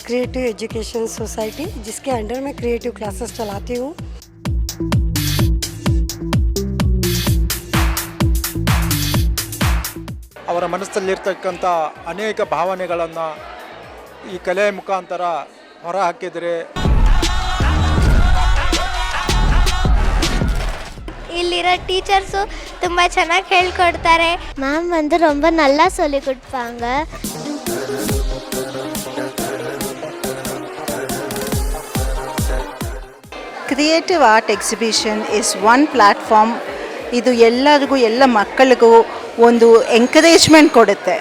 Creative education society जिसके under में creative classes चलाती हूँ ಅವರ ಮನಸ್ಸಲ್ಲಿರ್ತಕ್ಕಂಥ ಅನೇಕ ಭಾವನೆಗಳನ್ನು ಈ ಕಲೆ ಮುಖಾಂತರ ಹೊರ ಹಾಕಿದರೆ ಇಲ್ಲಿರೋ ಟೀಚರ್ಸು ತುಂಬ ಚೆನ್ನಾಗಿ ಹೇಳ್ಕೊಡ್ತಾರೆ மேம் வந்து ரொம்ப நல்லா சொல்லி கொடுப்பாங்க creative art exhibition is one platform ಇದು ಎಲ್ಲರಿಗೂ ಎಲ್ಲ ಮಕ್ಕಳಿಗೂ ಒಂದು ಎಂಕರೇಜ್ಮೆಂಟ್ ಕೊಡುತ್ತೆ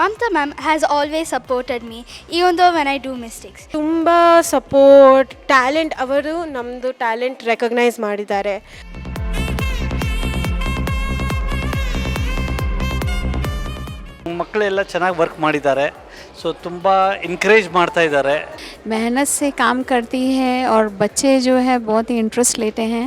Mamta ma'am has always supported me, even though when I do mistakes. ತುಂಬ ಸಪೋರ್ಟ್ ಟ್ಯಾಲೆಂಟ್ ಅವರು ನಮ್ಮದು ಟ್ಯಾಲೆಂಟ್ ರೆಕಗ್ನೈಸ್ ಮಾಡಿದ್ದಾರೆ ಮಕ್ಕಳೆಲ್ಲ ಚೆನ್ನಾಗಿ ವರ್ಕ್ ಮಾಡಿದ್ದಾರೆ ಸೊ ತುಂಬ ಎನ್ಕರೇಜ್ ಮಾಡ್ತಾ ಇದ್ದಾರೆ मेहनत से काम करती है और बच्चे जो है बहुत ही इंटरेस्ट लेते हैं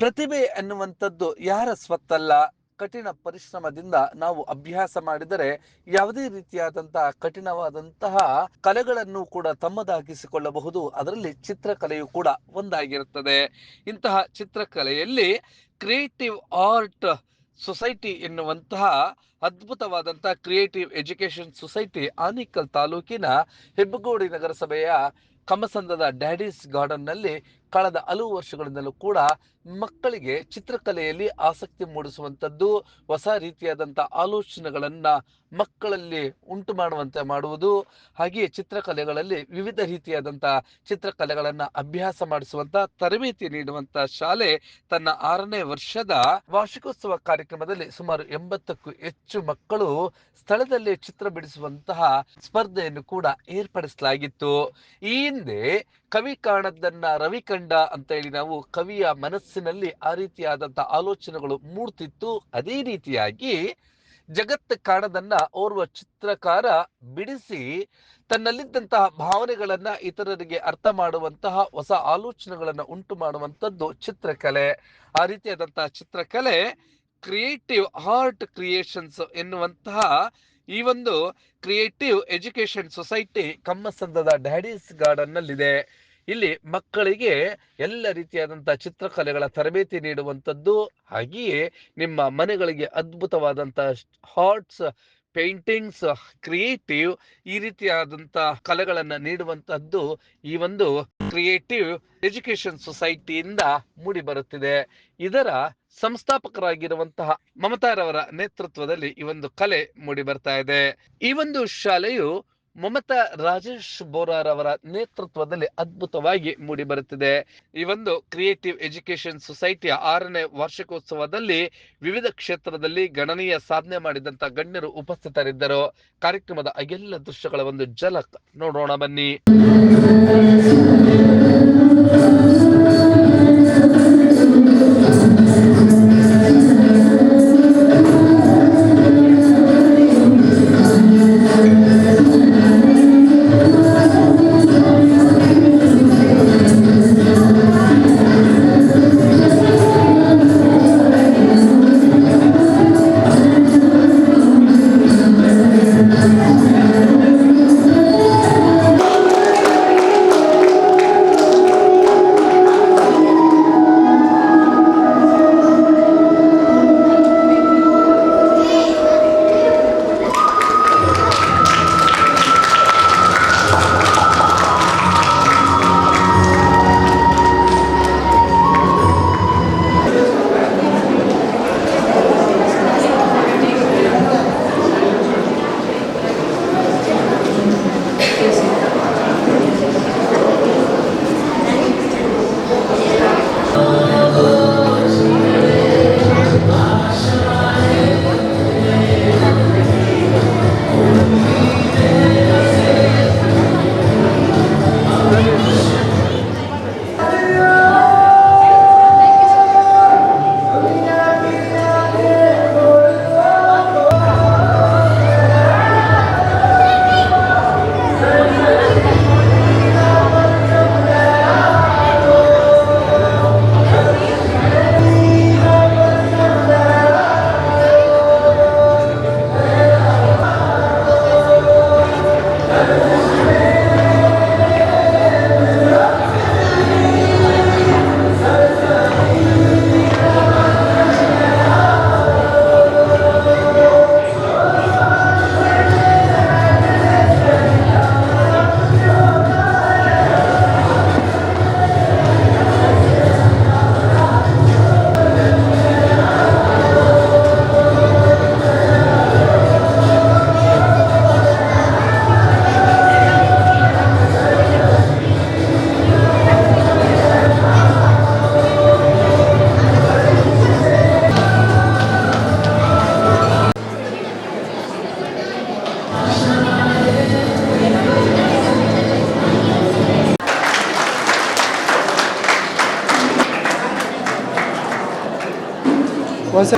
ಪ್ರತಿಭೆ ಅನ್ನುವಂಥದ್ದು ಯಾರ ಸ್ವತ್ತಲ್ಲ? ಕಠಿಣ ಪರಿಶ್ರಮದಿಂದ ನಾವು ಅಭ್ಯಾಸ ಮಾಡಿದರೆ ಯಾವುದೇ ರೀತಿಯಾದಂತಹ ಕಠಿಣವಾದಂತಹ ಕಲೆಗಳನ್ನು ಕೂಡ ತಮ್ಮದಾಗಿಸಿಕೊಳ್ಳಬಹುದು. ಅದರಲ್ಲಿ ಚಿತ್ರಕಲೆಯು ಕೂಡ ಒಂದಾಗಿರುತ್ತದೆ. ಇಂತಹ ಚಿತ್ರಕಲೆಯಲ್ಲಿ ಕ್ರಿಯೇಟಿವ್ ಆರ್ಟ್ ಸೊಸೈಟಿ ಎನ್ನುವಂತಹ ಅದ್ಭುತವಾದಂತಹ ಕ್ರಿಯೇಟಿವ್ ಎಜುಕೇಶನ್ ಸೊಸೈಟಿ ಆನಿಕಲ್ ತಾಲೂಕಿನ ಹೆಬ್ಬಗೋಡಿ ನಗರಸಭೆಯ ಕಮಸಂದದ ಡ್ಯಾಡೀಸ್ ಗಾರ್ಡನ್ನಲ್ಲಿ ಕಳೆದ ಹಲವು ವರ್ಷಗಳಿಂದಲೂ ಕೂಡ ಮಕ್ಕಳಿಗೆ ಚಿತ್ರಕಲೆಯಲ್ಲಿ ಆಸಕ್ತಿ ಮೂಡಿಸುವಂಥದ್ದು, ಹೊಸ ರೀತಿಯಾದಂಥ ಆಲೋಚನೆಗಳನ್ನು ಮಕ್ಕಳಲ್ಲಿ ಉಂಟು ಮಾಡುವಂತೆ ಮಾಡುವುದು, ಹಾಗೆಯೇ ಚಿತ್ರಕಲೆಗಳಲ್ಲಿ ವಿವಿಧ ರೀತಿಯಾದಂಥ ಚಿತ್ರಕಲೆಗಳನ್ನು ಅಭ್ಯಾಸ ಮಾಡಿಸುವಂಥ ತರಬೇತಿ ನೀಡುವಂಥ ಶಾಲೆ ತನ್ನ ಆರನೇ ವರ್ಷದ ವಾರ್ಷಿಕೋತ್ಸವ ಕಾರ್ಯಕ್ರಮದಲ್ಲಿ ಸುಮಾರು ಎಂಬತ್ತಕ್ಕೂ ಹೆಚ್ಚು ಮಕ್ಕಳು ಸ್ಥಳದಲ್ಲಿ ಚಿತ್ರ ಬಿಡಿಸುವಂತಹ ಸ್ಪರ್ಧೆಯನ್ನು ಕೂಡ ಏರ್ಪಡಿಸಲಾಗಿತ್ತು. ಈ ಹಿಂದೆ ಕವಿ ಕಾಣದ್ದನ್ನ ರವಿ ಕಂಡ ಅಂತ ಹೇಳಿ ನಾವು ಕವಿಯ ಮನಸ್ಸಿನಲ್ಲಿ ಆ ರೀತಿಯಾದಂತಹ ಆಲೋಚನೆಗಳು ಮೂಡ್ತಿತ್ತು. ಅದೇ ರೀತಿಯಾಗಿ ಜಗತ್ತು ಕಾಣದನ್ನ ಓರ್ವ ಚಿತ್ರಕಾರ ಬಿಡಿಸಿ ತನ್ನಲ್ಲಿದ್ದಂತಹ ಭಾವನೆಗಳನ್ನ ಇತರರಿಗೆ ಅರ್ಥ ಮಾಡುವಂತಹ ಹೊಸ ಆಲೋಚನೆಗಳನ್ನ ಉಂಟು ಮಾಡುವಂಥದ್ದು ಚಿತ್ರಕಲೆ. ಆ ರೀತಿಯಾದಂತಹ ಚಿತ್ರಕಲೆ ಕ್ರಿಯೇಟಿವ್ ಆರ್ಟ್ ಕ್ರಿಯೇಷನ್ಸ್ ಎನ್ನುವಂತಹ ಈ ಒಂದು ಕ್ರಿಯೇಟಿವ್ ಎಜುಕೇಶನ್ ಸೊಸೈಟಿ ಕಮ್ಮಸಂದದ ಡ್ಯಾಡೀಸ್ ಗಾರ್ಡನ್ ನಲ್ಲಿದೆ. ಇಲ್ಲಿ ಮಕ್ಕಳಿಗೆ ಎಲ್ಲ ರೀತಿಯಾದಂತಹ ಚಿತ್ರಕಲೆಗಳ ತರಬೇತಿ ನೀಡುವಂಥದ್ದು, ಹಾಗೆಯೇ ನಿಮ್ಮ ಮನೆಗಳಿಗೆ ಅದ್ಭುತವಾದಂತಹ ಹಾರ್ಟ್ಸ್ ಪೇಂಟಿಂಗ್ಸ್ ಕ್ರಿಯೇಟಿವ್ ಈ ರೀತಿಯಾದಂತ ಕಲೆಗಳನ್ನು ನೀಡುವಂತಹದ್ದು ಈ ಒಂದು ಕ್ರಿಯೇಟಿವ್ ಎಜುಕೇಶನ್ ಸೊಸೈಟಿಯಿಂದ ಮೂಡಿ ಬರುತ್ತಿದೆ ಇದರ ಸಂಸ್ಥಾಪಕರಾಗಿರುವಂತಹ ಮಮತಾರವರ ನೇತೃತ್ವದಲ್ಲಿ ಈ ಒಂದು ಕಲೆ ಮೂಡಿ ಬರ್ತಾ ಇದೆ. ಈ ಒಂದು ಶಾಲೆಯು ಮಮತಾ ರಾಜೇಶ್ ಬೋರಾರವರ ನೇತೃತ್ವದಲ್ಲಿ ಅದ್ಭುತವಾಗಿ ಮೂಡಿ ಬರುತ್ತಿದೆ. ಈ ಒಂದು ಕ್ರಿಯೇಟಿವ್ ಎಜುಕೇಶನ್ ಸೊಸೈಟಿಯ ಆರನೇ ವಾರ್ಷಿಕೋತ್ಸವದಲ್ಲಿ ವಿವಿಧ ಕ್ಷೇತ್ರದಲ್ಲಿ ಗಣನೀಯ ಸಾಧನೆ ಮಾಡಿದಂತ ಗಣ್ಯರು ಉಪಸ್ಥಿತರಿದ್ದರು. ಕಾರ್ಯಕ್ರಮದ ಎಲ್ಲ ದೃಶ್ಯಗಳ ಒಂದು ಝಲಕ್ ನೋಡೋಣ ಬನ್ನಿ. ಹೌದು,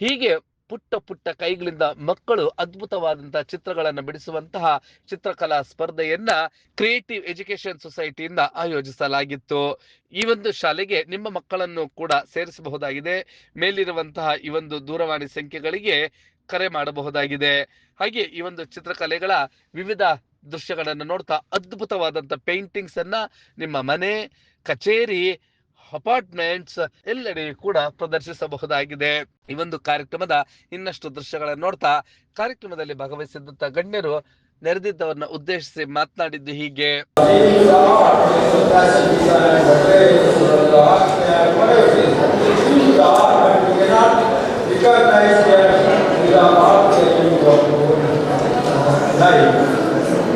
ಹೀಗೆ ಪುಟ್ಟ ಪುಟ್ಟ ಕೈಗಳಿಂದ ಮಕ್ಕಳು ಅದ್ಭುತವಾದಂತಹ ಚಿತ್ರಗಳನ್ನು ಬಿಡಿಸುವಂತಹ ಚಿತ್ರಕಲಾ ಸ್ಪರ್ಧೆಯನ್ನ ಕ್ರಿಯೇಟಿವ್ ಎಜುಕೇಶನ್ ಸೊಸೈಟಿಯಿಂದ ಆಯೋಜಿಸಲಾಗಿತ್ತು. ಈ ಒಂದು ಶಾಲೆಗೆ ನಿಮ್ಮ ಮಕ್ಕಳನ್ನು ಕೂಡ ಸೇರಿಸಬಹುದಾಗಿದೆ. ಮೇಲಿರುವಂತಹ ಈ ಒಂದು ದೂರವಾಣಿ ಸಂಖ್ಯೆಗಳಿಗೆ ಕರೆ ಮಾಡಬಹುದಾಗಿದೆ. ಹಾಗೆ ಈ ಒಂದು ಚಿತ್ರಕಲೆಗಳ ವಿವಿಧ ದೃಶ್ಯಗಳನ್ನು ನೋಡ್ತಾ ಅದ್ಭುತವಾದಂಥ ಪೇಂಟಿಂಗ್ಸ್ ಅನ್ನ ನಿಮ್ಮ ಮನೆ, ಕಚೇರಿ ಅಪಾರ್ಟ್ಮೆಂಟ್ಸ್ ಎಲ್ಲೆಡೆ ಕೂಡ ಪ್ರದರ್ಶಿಸಬಹುದಾಗಿದೆ. ಈ ಒಂದು ಕಾರ್ಯಕ್ರಮದ ಇನ್ನಷ್ಟು ದೃಶ್ಯಗಳನ್ನು ನೋಡ್ತಾ ಕಾರ್ಯಕ್ರಮದಲ್ಲಿ ಭಾಗವಹಿಸಿದಂತ ಗಣ್ಯರು ನೆರೆದಿದ್ದವರನ್ನ ಉದ್ದೇಶಿಸಿ ಮಾತನಾಡಿದ್ದು ಹೀಗೆ. all the time,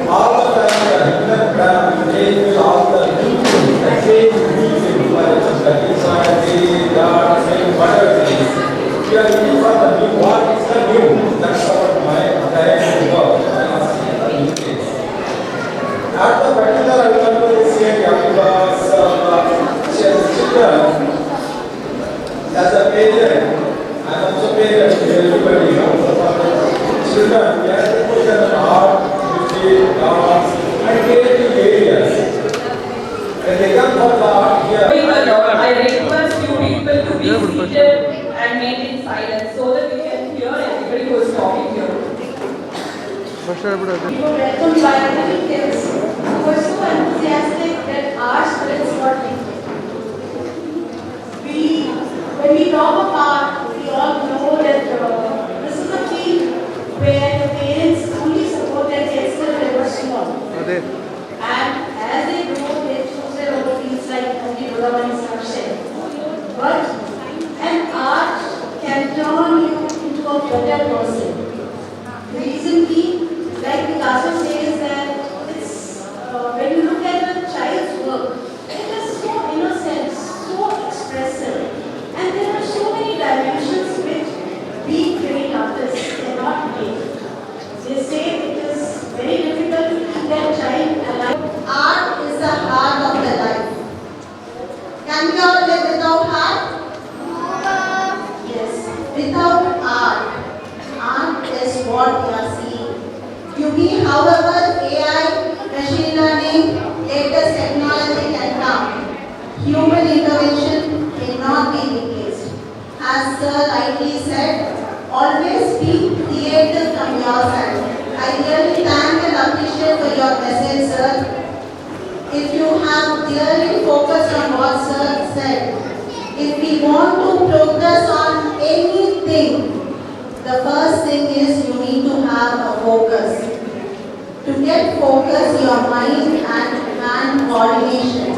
all the time, all the time, were welcomed by many kids who were so that we can hear everybody who is talking here Mr. Butler was so enthusiastic that our spirits got lifted. We, when we talk of art, we all know that uh, this is a field where the parents truly support their kids till they were small. And as they grow, they choose their own fields like Auntie Dodamani sir said. But an art can turn you into a better person. The reason being, like Picasso says that it's, uh, when you look at a child's work, it is so innocent, so expressive. And there are so many dimensions which we trained artists cannot make. They say it is very difficult to keep that child alive. Art is the heart of the life. Can we all live without heart? Yes, without art, art is what we are seeing. You be however AI, machine learning, latest technology can come, human intervention cannot be replaced. As Sir rightly said, always be creative from your side. I really thank and appreciate for your message, sir. If you have clearly focused on what sir said, if we want to progress on anything, the first thing is you need to have a focus. To get focus, your mind and coordination.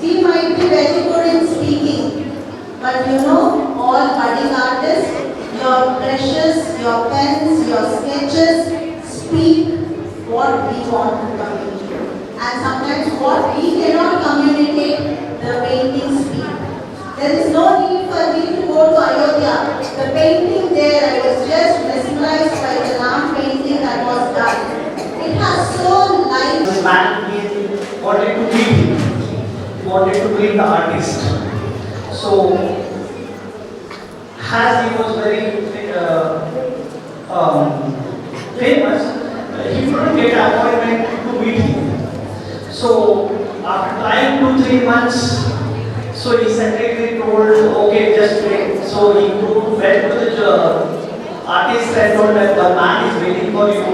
We might be very good in speaking, but you know, all budding artists, your brushes, your pens, your sketches speak what we want to communicate. And sometimes what we cannot communicate, the paintings speak. There is no need for me to go to Ayodhya. The painting there, I was just mesmerized by the lamp painting that was done. It has so light. Wanted to. He wanted to meet the artist. So, as he was very uh, um, famous, he couldn't get an appointment to meet him. So, after trying two, three months, so he secretary told, okay, just wait. So he went to the artist and told that the man is waiting for you.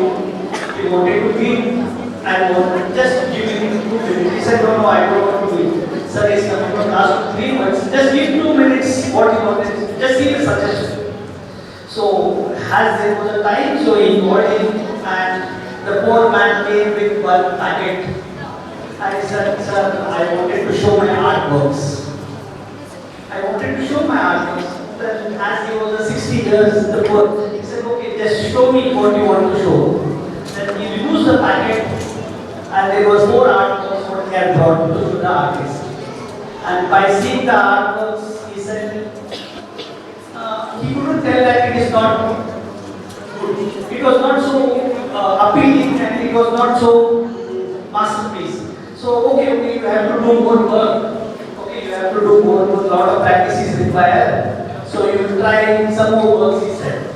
He wanted to meet and just give him two minutes. He said, no, no, I don't want to meet. Sir, he's coming for last three months. Just give two minutes what he wanted. Just give a suggestion. So, as there was a time, so he called him and the poor man came with one packet. I said, sir, I wanted to show my artworks. I wanted to show my artworks. Then as he was a 60 years, the poor, he said, okay, just show me what you want to show. Then he removed the packet and there was more artworks what he had brought to the artist. And by seeing the artworks, he said, uh, he couldn't tell that it is not good. It was not so uh, appealing and it was not so masterpiece. So, okay, okay, you have to do more work. Okay, you have to do more work, A lot of practice is required. So you try some more works, he said.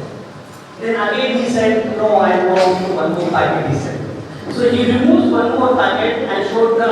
Then again he said, no, I want one more packet, he said. So he removes one more packet and showed the.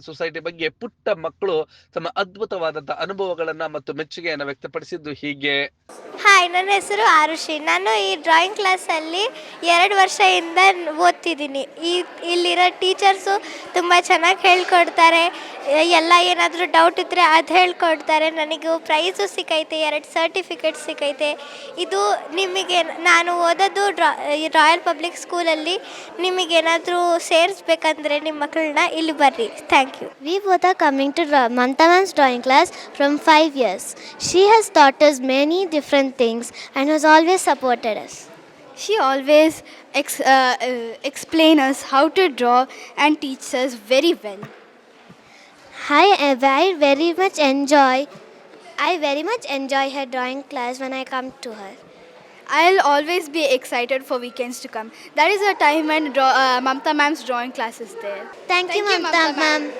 Society ಬಗ್ಗೆ ಪುಟ್ಟ ಮಕ್ಕಳು ತಮ್ಮ ಅದ್ಭುತವಾದಂತಹ ಅನುಭವಗಳನ್ನ ಮತ್ತು ಮೆಚ್ಚುಗೆಯನ್ನು ವ್ಯಕ್ತಪಡಿಸಿದ್ದು ಹೀಗೆ. ಹಾಯ್ ನನ್ನ ಹೆಸರು ಆರುಷಿ. ನಾನು ಈ ಡ್ರಾಯಿಂಗ್ ಕ್ಲಾಸಲ್ಲಿ ಎರಡು ವರ್ಷದಿಂದ ಓದ್ತಿದ್ದೀನಿ. ಈ ಇಲ್ಲಿರೋ ಟೀಚರ್ಸು ತುಂಬ ಚೆನ್ನಾಗಿ ಹೇಳ್ಕೊಡ್ತಾರೆ. ಎಲ್ಲ ಏನಾದರೂ ಡೌಟ್ ಇದ್ದರೆ ಅದು ಹೇಳ್ಕೊಡ್ತಾರೆ. ನನಗೂ ಪ್ರೈಸು ಸಿಕ್ಕೈತೆ ಎರಡು ಸರ್ಟಿಫಿಕೇಟ್ ಸಿಕ್ಕೈತೆ. ಇದು ನಿಮಗೆ ನಾನು ಓದೋದು ಡ್ರಾ ಈ ರಾಯಲ್ ಪಬ್ಲಿಕ್ ಸ್ಕೂಲಲ್ಲಿ ನಿಮಗೇನಾದರೂ ಸೇರಿಸ್ಬೇಕಂದ್ರೆ ನಿಮ್ಮ ಮಕ್ಕಳನ್ನ ಇಲ್ಲಿ ಬರ್ರಿ. ಥ್ಯಾಂಕ್ ಯು ವಿ ಓದ are coming to ma'am's drawing class from five years. She has taught us many different things and has always supported us. She always ex- uh, uh, explain us how to draw and teach us very well. I, I very much enjoy. I very much enjoy her drawing class when I come to her. I'll always be excited for weekends to come. That is the time when draw, uh, Mamta ma'am's drawing class is there. Thank, you, Mamta ma'am.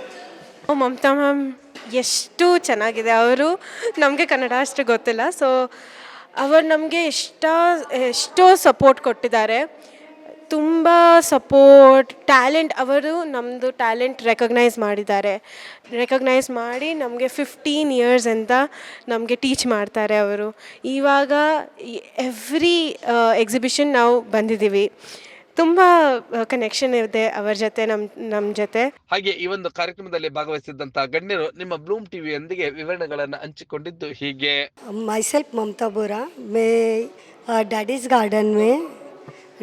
Mamata ma'am, ಎಷ್ಟು ಚೆನ್ನಾಗಿದೆ. ಅವರು ನಮಗೆ ಕನ್ನಡ ಅಷ್ಟು ಗೊತ್ತಿಲ್ಲ. So ಅವರು ನಮಗೆ ಇಷ್ಟ ಎಷ್ಟೋ ಸಪೋರ್ಟ್ ಕೊಟ್ಟಿದ್ದಾರೆ. ತುಂಬ ಸಪೋರ್ಟ್ ಟ್ಯಾಲೆಂಟ್ ಅವರು ನಮ್ಮದು ಟ್ಯಾಲೆಂಟ್ ರೆಕಗ್ನೈಸ್ ಮಾಡಿದ್ದಾರೆ. ರೆಕಗ್ನೈಸ್ ಮಾಡಿ ನಮಗೆ ಫಿಫ್ಟೀನ್ ಇಯರ್ಸ್ ಅಂತ ನಮಗೆ ಟೀಚ್ ಮಾಡ್ತಾರೆ ಅವರು. ಇವಾಗ ಎವ್ರಿ ಎಕ್ಸಿಬಿಷನ್ ನಾವು ಬಂದಿದ್ದೀವಿ. ತುಂಬ ಕನೆಕ್ಷನ್ ಇದೆ ಅವರ ಜೊತೆ ನಮ್ಮ ನಮ್ಮ ಜೊತೆ ಹಾಗೆ ಈ ಒಂದು ಕಾರ್ಯಕ್ರಮದಲ್ಲಿ ಭಾಗವಹಿಸಿದಂತಹ ಗಣ್ಯರು ನಿಮ್ಮ ಬ್ಲೂಮ್ ಟಿವಿಯೊಂದಿಗೆ ವಿವರಣೆಗಳನ್ನ ಹಂಚಿಕೊಂಡಿದ್ದು ಹೀಗೆ माई सेल्फ ममता बोरा मैं डैडीज़ गार्डन में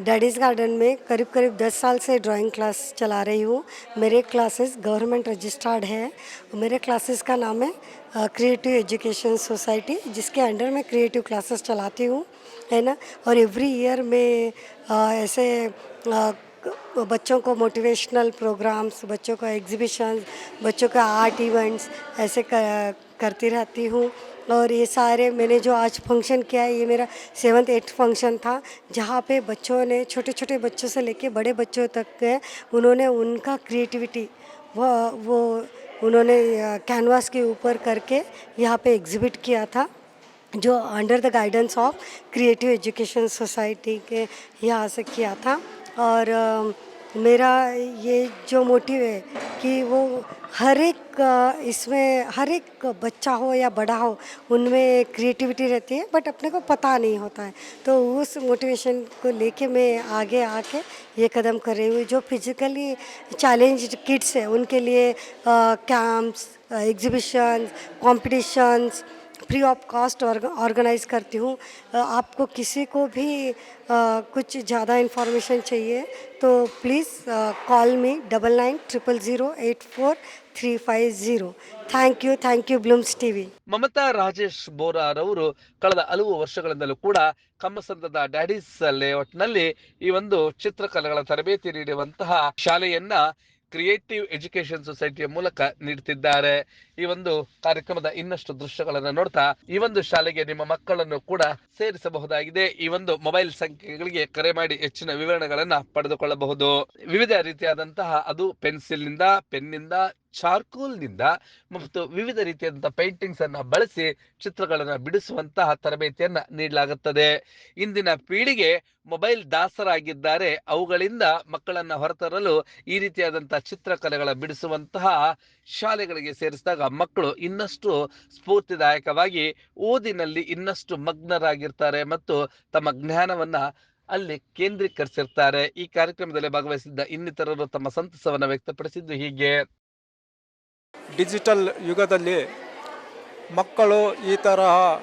डैडीज़ गार्डन में करीब करीब 10 साल से ड्राइंग क्लास चला रही हूँ मेरे क्लासेस गवर्नमेंट रजिस्टर्ड है मेरे क्लासेस का नाम है क्रिएटिव एजुकेशन सोसाइटी जिसके अंडर में क्रिएटिव क्लासेस चलाती हूँ है ना? और एवरी ईयर में अ, ऐसे अ, बच्चों को मोटिवेशनल प्रोग्राम्स बच्चों का एग्जीबिशन बच्चों का आर्ट इवेंट्स ऐसे क- करती रहती हूँ। और ये सारे मैंने जो आज फ़ंक्शन किया है ये मेरा सेवन्थ एट्थ फ़ंक्शन था जहाँ पे बच्चों ने छोटे छोटे बच्चों से लेके बड़े बच्चों तक के उन्होंने उनका क्रिएटिविटी वो वो उन्होंने कैनवास के ऊपर करके यहाँ पे एग्ज़िबिट किया था। जो under the guidance of creative education society के यहाँ से किया था। और मेरा ये जो मोटिव है कि वो हर एक इसमें हर एक बच्चा हो या बड़ा हो, उनमें क्रिएटिविटी रहती है बट अपने को पता नहीं होता है। तो उस मोटिवेशन को लेके मैं आगे आके ये कदम कर रही हूँ। जो फिजिकली चैलेंज किड्स है, उनके लिए camps exhibitions competitions free of cost organise करती हूँ अ, आपको किसी को भी अ, कुछ ज़्यादा इन्फॉर्मेशन चाहिए तो please call me double nine triple zero eight four three five zero thank you thank you Blooms T V Mamata Rajesh ಬೋರಾರವರು ಕಳೆದ ಹಲವು ವರ್ಷಗಳಿಂದಲೂ ಕೂಡ ಕಮ್ಮಸಂದ್ರದ ಡ್ಯಾಡೀಸ್ ಲೇಔಟ್ನಲ್ಲಿ ಈ ಒಂದು ಚಿತ್ರಕಲೆಗಳ ತರಬೇತಿ ನೀಡುವಂತಹ ಶಾಲೆಯನ್ನ ಕ್ರಿಯೇಟಿವ್ ಎಜುಕೇಶನ್ ಸೊಸೈಟಿಯ ಮೂಲಕ ನೀಡುತ್ತಿದ್ದಾರೆ ಈ ಒಂದು ಕಾರ್ಯಕ್ರಮದ ಇನ್ನಷ್ಟು ದೃಶ್ಯಗಳನ್ನು ನೋಡ್ತಾ ಈ ಒಂದು ಶಾಲೆಗೆ ನಿಮ್ಮ ಮಕ್ಕಳನ್ನು ಕೂಡ ಸೇರಿಸಬಹುದಾಗಿದೆ. ಈ ಒಂದು ಮೊಬೈಲ್ ಸಂಖ್ಯೆಗಳಿಗೆ ಕರೆ ಮಾಡಿ ಹೆಚ್ಚಿನ ವಿವರಣೆಗಳನ್ನ ಪಡೆದುಕೊಳ್ಳಬಹುದು. ವಿವಿಧ ರೀತಿಯಾದಂತಹ ಅದು ಪೆನ್ಸಿಲ್ನಿಂದ ಪೆನ್ನಿಂದ ಚಾರ್ಕೋಲ್ನಿಂದ ಮತ್ತು ವಿವಿಧ ರೀತಿಯಾದಂತಹ ಪೇಂಟಿಂಗ್ಸ್ ಅನ್ನ ಬಳಸಿ ಚಿತ್ರಗಳನ್ನು ಬಿಡಿಸುವಂತಹ ತರಬೇತಿಯನ್ನ ನೀಡಲಾಗುತ್ತದೆ. ಇಂದಿನ ಪೀಳಿಗೆ ಮೊಬೈಲ್ ದಾಸರಾಗಿದ್ದಾರೆ. ಅವುಗಳಿಂದ ಮಕ್ಕಳನ್ನ ಹೊರತರಲು ಈ ರೀತಿಯಾದಂತಹ ಚಿತ್ರಕಲೆಗಳ ಬಿಡಿಸುವಂತಹ ಶಾಲೆಗಳಿಗೆ ಸೇರಿಸಿದಾಗ ಮಕ್ಕಳು ಇನ್ನಷ್ಟು ಸ್ಫೂರ್ತಿದಾಯಕವಾಗಿ ಓದಿನಲ್ಲಿ ಇನ್ನಷ್ಟು ಮಗ್ನರಾಗಿರ್ತಾರೆ ಮತ್ತು ತಮ್ಮ ಜ್ಞಾನವನ್ನ ಅಲ್ಲಿ ಕೇಂದ್ರೀಕರಿಸಿರ್ತಾರೆ. ಈ ಕಾರ್ಯಕ್ರಮದಲ್ಲಿ ಭಾಗವಹಿಸಿದ್ದ ಇನ್ನಿತರರು ತಮ್ಮ ಸಂತಸವನ್ನು ವ್ಯಕ್ತಪಡಿಸಿದ್ದು ಹೀಗೆ. ಡಿಜಿಟಲ್ ಯುಗದಲ್ಲಿ ಮಕ್ಕಳು ಈ ತರಹ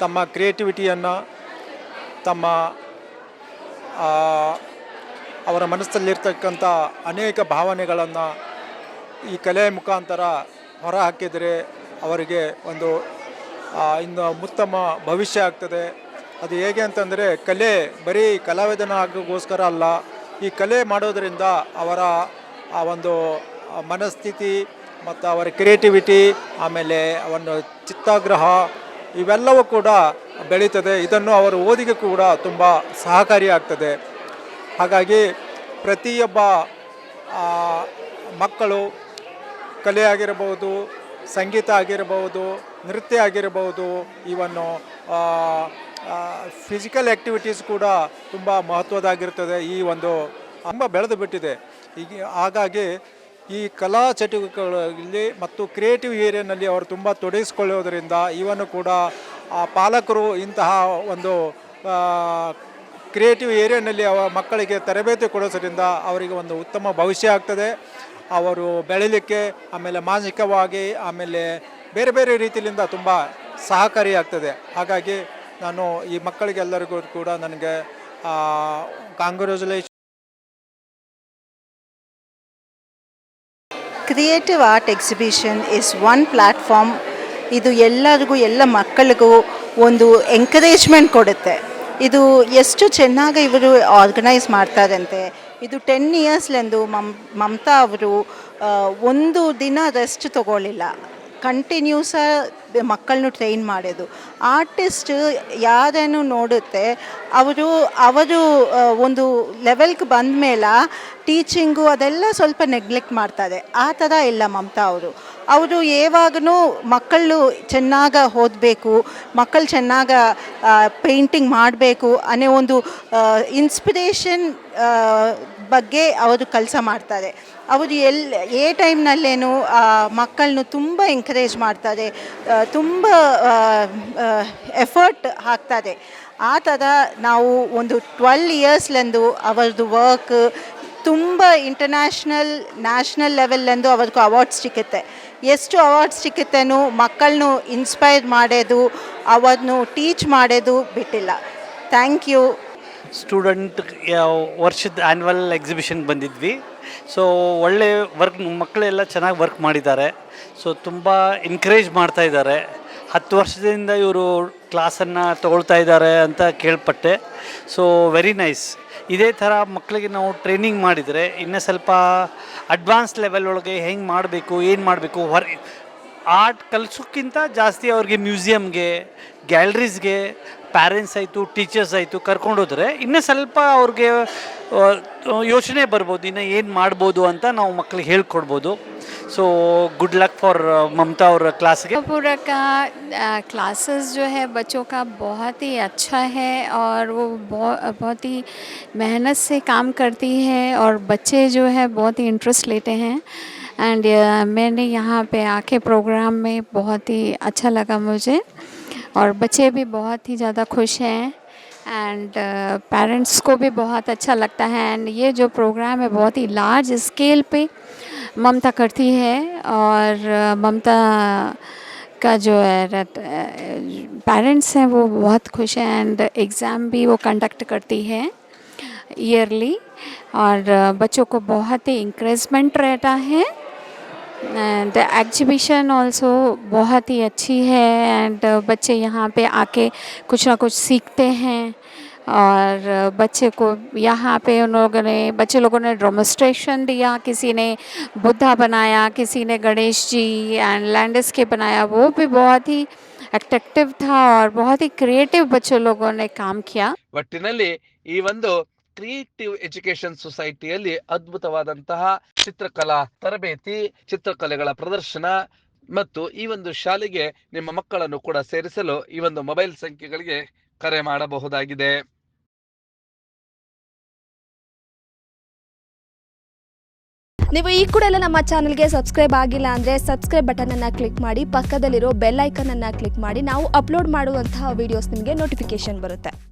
ತಮ್ಮ ಕ್ರಿಯೇಟಿವಿಟಿಯನ್ನು, ತಮ್ಮ ಅವರ ಮನಸ್ಸಲ್ಲಿರ್ತಕ್ಕಂಥ ಅನೇಕ ಭಾವನೆಗಳನ್ನು ಈ ಕಲೆಯ ಮುಖಾಂತರ ಹೊರಹಾಕಿದರೆ ಅವರಿಗೆ ಒಂದು ಇನ್ನು ಉತ್ತಮ ಭವಿಷ್ಯ ಆಗ್ತದೆ. ಅದು ಹೇಗೆ ಅಂತಂದರೆ ಕಲೆ ಬರೀ ಕಲಾವಿದನ ಆಗೋಸ್ಕರ ಅಲ್ಲ, ಈ ಕಲೆ ಮಾಡೋದರಿಂದ ಅವರ, ಆ, ಒಂದು ಮನಸ್ಥಿತಿ ಮತ್ತು ಅವರ ಕ್ರಿಯೇಟಿವಿಟಿ, ಆಮೇಲೆ ಒಂದು ಚಿತ್ತಾಗ್ರಹ, ಇವೆಲ್ಲವೂ ಕೂಡ ಬೆಳೀತದೆ. ಇದನ್ನು ಅವರ ಓದಿಗೆ ಕೂಡ ತುಂಬ ಸಹಕಾರಿಯಾಗ್ತದೆ ಹಾಗಾಗಿ ಪ್ರತಿಯೊಬ್ಬ ಮಕ್ಕಳು ಕಲೆ ಆಗಿರಬಹುದು, ಸಂಗೀತ ಆಗಿರಬಹುದು, ನೃತ್ಯ ಆಗಿರಬಹುದು, ಇವನ್ನು ಫಿಸಿಕಲ್ ಆ್ಯಕ್ಟಿವಿಟೀಸ್ ಕೂಡ ತುಂಬ ಮಹತ್ವದಾಗಿರ್ತದೆ ಈ ಒಂದು ತುಂಬ ಬೆಳೆದು ಬಿಟ್ಟಿದೆ. ಈಗ ಹಾಗಾಗಿ ಈ ಕಲಾ ಚಟುವಟಿಕೆಗಳಲ್ಲಿ ಮತ್ತು ಕ್ರಿಯೇಟಿವ್ ಏರಿಯಾನಲ್ಲಿ ಅವರು ತುಂಬ ತೊಡಗಿಸ್ಕೊಳ್ಳೋದರಿಂದ ಇವನ್ನು ಕೂಡ ಆ ಪಾಲಕರು ಇಂತಹ ಒಂದು ಕ್ರಿಯೇಟಿವ್ ಏರಿಯಾನಲ್ಲಿ ಅವ ಮಕ್ಕಳಿಗೆ ತರಬೇತಿ ಕೊಡೋದ್ರಿಂದ ಅವರಿಗೆ ಒಂದು ಉತ್ತಮ ಭವಿಷ್ಯ ಆಗ್ತದೆ. ಅವರು ಬೆಳೀಲಿಕ್ಕೆ ಆಮೇಲೆ ಮಾನಸಿಕವಾಗಿ ಆಮೇಲೆ ಬೇರೆ ಬೇರೆ ರೀತಿಯಿಂದ ತುಂಬ ಸಹಕಾರಿಯಾಗ್ತದೆ ಹಾಗಾಗಿ ನಾನು ಈ ಮಕ್ಕಳಿಗೆಲ್ಲರಿಗೂ ಕೂಡ ನನಗೆ congratulation creative art exhibition is one platform ಇದು ಎಲ್ಲರಿಗೂ, ಎಲ್ಲ ಮಕ್ಕಳಿಗೂ ಒಂದು ಎಂಕರೇಜ್ಮೆಂಟ್ ಕೊಡುತ್ತೆ. ಇದು ಎಷ್ಟು ಚೆನ್ನಾಗಿ ಇವರು ಆರ್ಗನೈಸ್ ಮಾಡ್ತಾರಂತೆ. ಇದು ಟೆನ್ ಇಯರ್ಸ್ಲೆಂದು ಮಮ್, ಮಮತಾ ಅವರು ಒಂದು ದಿನ ರೆಸ್ಟ್ ತಗೊಳ್ಳಿಲ್ಲ. ಕಂಟಿನ್ಯೂಸ ಮಕ್ಕಳನ್ನು ಟ್ರೈನ್ ಮಾಡೋದು. ಆರ್ಟಿಸ್ಟ್ ಯಾರನ್ನು ನೋಡುತ್ತೆ, ಅವರು ಅವರು ಒಂದು ಲೆವೆಲ್ಗೆ ಬಂದ ಮೇಲೆ ಟೀಚಿಂಗು ಅದೆಲ್ಲ ಸ್ವಲ್ಪ ನೆಗ್ಲೆಕ್ಟ್ ಮಾಡ್ತಾರೆ. ಆ ಥರ ಇಲ್ಲ ಮಮತಾ ಅವರು. ಅವರು ಯಾವಾಗೂ ಮಕ್ಕಳು ಚೆನ್ನಾಗಿ ಓದಬೇಕು, ಮಕ್ಕಳು ಚೆನ್ನಾಗಿ ಪೇಂಟಿಂಗ್ ಮಾಡಬೇಕು ಅನ್ನೋ ಒಂದು ಇನ್ಸ್ಪಿರೇಷನ್ ಬಗ್ಗೆ ಅವರು ಕೆಲಸ ಮಾಡ್ತಾರೆ. ಅವರು ಎಲ್ ಏ ಟೈಮ್ನಲ್ಲೇನು ಮಕ್ಕಳನ್ನು ತುಂಬ ಎಂಕರೇಜ್ ಮಾಡ್ತಾರೆ ತುಂಬ ಎಫರ್ಟ್ ಹಾಕ್ತಾರೆ ಆ ಥರ ನಾವು ಒಂದು ಟ್ವೆಲ್ ಇಯರ್ಸ್ಲೆಂದು ಅವರದು ವರ್ಕ್ ತುಂಬ ಇಂಟರ್ನ್ಯಾಷನಲ್ ನ್ಯಾಷನಲ್ ಲೆವೆಲ್ಲಂದು ಅವ್ರಿಗೂ ಅವಾರ್ಡ್ಸ್ ಸಿಕ್ಕುತ್ತೆ ಎಷ್ಟು ಅವಾರ್ಡ್ಸ್ ಸಿಕ್ಕುತ್ತೇನೋ ಮಕ್ಕಳನ್ನು ಇನ್ಸ್ಪೈರ್ ಮಾಡೋದು, ಅವರನ್ನು ಟೀಚ್ ಮಾಡೋದು ಬಿಟ್ಟಿಲ್ಲ. ಥ್ಯಾಂಕ್ ಯು ಸ್ಟೂಡೆಂಟ್ ವರ್ಷದ ಆ್ಯನ್ವಲ್ ಎಕ್ಸಿಬಿಷನ್ಗೆ ಬಂದಿದ್ವಿ. ಸೊ ಒಳ್ಳೆ ವರ್ಕ್ ಮಕ್ಕಳೆಲ್ಲ ಚೆನ್ನಾಗಿ ವರ್ಕ್ ಮಾಡಿದ್ದಾರೆ. ಸೊ ತುಂಬ ಎನ್ಕರೇಜ್ ಮಾಡ್ತಾ ಇದ್ದಾರೆ. ಹತ್ತು ವರ್ಷದಿಂದ ಇವರು ಕ್ಲಾಸನ್ನು ತಗೊಳ್ತಾ ಇದ್ದಾರೆ ಅಂತ ಕೇಳ್ಪಟ್ಟೆ. ಸೊ ವೆರಿ ನೈಸ್ ಇದೇ ಥರ ಮಕ್ಕಳಿಗೆ ನಾವು ಟ್ರೈನಿಂಗ್ ಮಾಡಿದರೆ ಇನ್ನೂ ಸ್ವಲ್ಪ ಅಡ್ವಾನ್ಸ್ ಲೆವೆಲ್ ಒಳಗೆ ಹೆಂಗೆ ಮಾಡಬೇಕು, ಏನು ಮಾಡಬೇಕು, ಹೊರ ಆರ್ಟ್ ಕಲಿಸೋಕ್ಕಿಂತ ಜಾಸ್ತಿ ಅವ್ರಿಗೆ ಮ್ಯೂಸಿಯಮ್ಗೆ ಗ್ಯಾಲರೀಸ್ಗೆ ಪ್ಯಾರೆಂಟ್ಸ್ ಆಯಿತು ಟೀಚರ್ಸ್ ಆಯಿತು ಕರ್ಕೊಂಡೋದ್ರೆ ಇನ್ನೂ ಸ್ವಲ್ಪ ಅವ್ರಿಗೆ ಆ, ಯೋಚನೆ ಬರ್ಬೋದು ಇನ್ನು ಏನು ಮಾಡ್ಬೋದು ಅಂತ ನಾವು ಮಕ್ಕಳಿಗೆ ಹೇಳ್ಕೊಡ್ಬೋದು so good luck for Mamata ಅವ್ರ ಕ್ಲಾಸ್ಗೆ पूरा का क्लासेस जो है बच्चों का बहुत ही अच्छा है और वो बहुत बहुत ही मेहनत से काम करती है और बच्चे जो है बहुत ही इंटरेस्ट लेते हैं एंड मैंने यहाँ पे आके प्रोग्राम में बहुत ही अच्छा लगा मुझे और बच्चे भी बहुत ही ज़्यादा खुश हैं एंड पेरेंट्स को भी बहुत अच्छा लगता है एंड ये जो प्रोग्राम है बहुत ही लार्ज स्केल पे ममता करती है और ममता का जो है पेरेंट्स हैं वो बहुत खुश हैं एंड एग्ज़ाम भी वो कंडक्ट करती है ईयरली और बच्चों को बहुत ही इंक्रेजमेंट रहता है। एंड एग्जीबिशन ऑल्सो बहुत ही अच्छी है एंड बच्चे यहाँ पे आके कुछ ना कुछ सीखते हैं और बच्चे को यहाँ पे उन लोगों ने बच्चे लोगों ने डेमोस्ट्रेशन दिया किसी ने बुद्धा बनाया किसी ने गणेश जी एंड लैंडस्केप बनाया वो भी बहुत ही अट्रैक्टिव था और बहुत ही क्रिएटिव बच्चों लोगों ने काम किया ಒಟ್ಟಿನಲ್ಲಿ ಈ ಒಂದು ಕ್ರಿಯೇಟಿವ್ ಎಜುಕೇಶನ್ ಸೊಸೈಟಿಯಲ್ಲಿ ಅದ್ಭುತವಾದಂತಹ ಚಿತ್ರಕಲಾ ತರಬೇತಿ, ಚಿತ್ರಕಲೆಗಳ ಪ್ರದರ್ಶನ ಮತ್ತು ಈ ಒಂದು ಶಾಲೆಗೆ ನಿಮ್ಮ ಮಕ್ಕಳನ್ನು ಕೂಡ ಸೇರಿಸಲು ಈ ಒಂದು ಮೊಬೈಲ್ ಸಂಖ್ಯೆಗಳಿಗೆ ಕರೆ ಮಾಡಬಹುದಾಗಿದೆ. ನೀವು ಈ ಕೂಡ ಎಲ್ಲ ನಮ್ಮ ಚಾನಲ್ಗೆ ಸಬ್ಸ್ಕ್ರೈಬ್ ಆಗಿಲ್ಲ ಅಂದರೆ ಸಬ್ಸ್ಕ್ರೈಬ್ ಬಟನನ್ನು ಕ್ಲಿಕ್ ಮಾಡಿ, ಪಕ್ಕದಲ್ಲಿರೋ ಬೆಲ್ ಐಕನನ್ನು ಕ್ಲಿಕ್ ಮಾಡಿ, ನಾವು ಅಪ್ಲೋಡ್ ಮಾಡುವಂತಹ ವೀಡಿಯೋಸ್ ನಿಮಗೆ ನೋಟಿಫಿಕೇಶನ್ ಬರುತ್ತೆ.